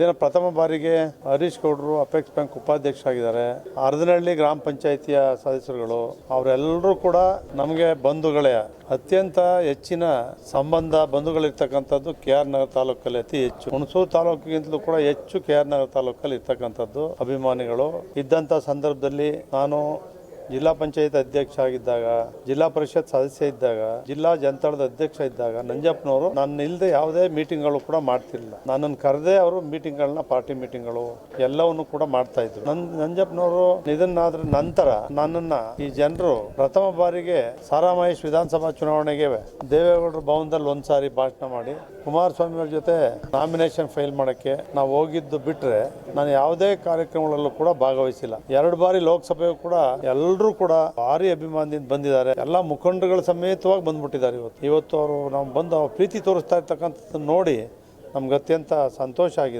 ಇದೇನು ಪ್ರಥಮ ಬಾರಿಗೆ ಹರೀಶ್ ಗೌಡರು ಅಪೆಕ್ಸ್ ಬ್ಯಾಂಕ್ ಉಪಾಧ್ಯಕ್ಷರಾಗಿದ್ದಾರೆ. ಅರ್ಧನಹಳ್ಳಿ ಗ್ರಾಮ ಪಂಚಾಯಿತಿಯ ಸದಸ್ಯರುಗಳು, ಅವರೆಲ್ಲರೂ ಕೂಡ ನಮಗೆ ಬಂಧುಗಳೇ. ಅತ್ಯಂತ ಹೆಚ್ಚಿನ ಸಂಬಂಧ ಬಂಧುಗಳಿರ್ತಕ್ಕಂಥದ್ದು ಕೆ ಆರ್ ನಗರ ತಾಲೂಕಲ್ಲಿ ಅತಿ ಹೆಚ್ಚು. ಹುಣಸೂರು ತಾಲೂಕಿಗಿಂತಲೂ ಕೂಡ ಹೆಚ್ಚು ಕೆ ಆರ್ ನಗರ ತಾಲೂಕಲ್ಲಿ ಇರ್ತಕ್ಕಂಥದ್ದು ಅಭಿಮಾನಿಗಳು. ಇದ್ದಂಥ ಸಂದರ್ಭದಲ್ಲಿ ನಾನು ಜಿಲ್ಲಾ ಪಂಚಾಯತ್ ಅಧ್ಯಕ್ಷ ಆಗಿದ್ದಾಗ, ಜಿಲ್ಲಾ ಪರಿಷತ್ ಸದಸ್ಯ ಇದ್ದಾಗ, ಜಿಲ್ಲಾ ಜನತಾಳದ ಅಧ್ಯಕ್ಷ ಇದ್ದಾಗ ನಂಜಪ್ಪನವರು ನನ್ನ ಇಲ್ಲದೆ ಯಾವುದೇ ಮೀಟಿಂಗ್ಗಳು ಕೂಡ ಮಾಡ್ತಿಲ್ಲ ನನ್ನನ್ನು ಕರೆದೇ ಅವರು ಮೀಟಿಂಗ್ಗಳನ್ನ, ಪಾರ್ಟಿ ಮೀಟಿಂಗ್ಗಳು ಎಲ್ಲವನ್ನು ಕೂಡ ಮಾಡ್ತಾ ಇದ್ರು. ನನ್, ನಂಜಪ್ಪನವರು ನಿಧನಾದ್ರ ನಂತರ ನನ್ನನ್ನ ಈ ಜನರು ಪ್ರಥಮ ಬಾರಿಗೆ ಸಾರಾಮಹೇಶ್ ವಿಧಾನಸಭಾ ಚುನಾವಣೆಗೆ ದೇವೇಗೌಡರ ಭವನದಲ್ಲಿ ಒಂದ್ಸಾರಿ ಭಾಷಣ ಮಾಡಿ, ಕುಮಾರಸ್ವಾಮಿ ಅವ್ರ ಜೊತೆ ನಾಮಿನೇಷನ್ ಫೈಲ್ ಮಾಡಕ್ಕೆ ನಾವು ಹೋಗಿದ್ದು ಬಿಟ್ರೆ ನಾನು ಯಾವುದೇ ಕಾರ್ಯಕ್ರಮಗಳಲ್ಲೂ ಕೂಡ ಭಾಗವಹಿಸಿಲ್ಲ. ಎರಡು ಬಾರಿ ಲೋಕಸಭೆಯು ಕೂಡ ಎಲ್ಲರೂ ಕೂಡ ಭಾರಿ ಅಭಿಮಾನದಿಂದ ಬಂದಿದ್ದಾರೆ. ಎಲ್ಲ ಮುಖಂಡರುಗಳ ಸಮೇತವಾಗಿ ಬಂದ್ಬಿಟ್ಟಿದ್ದಾರೆ ಇವತ್ತು. ಇವತ್ತು ಅವರು ನಾವು ಬಂದು ಪ್ರೀತಿ ತೋರಿಸ್ತಾ ಇರ್ತಕ್ಕಂಥದ್ದು ನೋಡಿ ನಮ್ಗೆ ಅತ್ಯಂತ ಸಂತೋಷ ಆಗಿದೆ.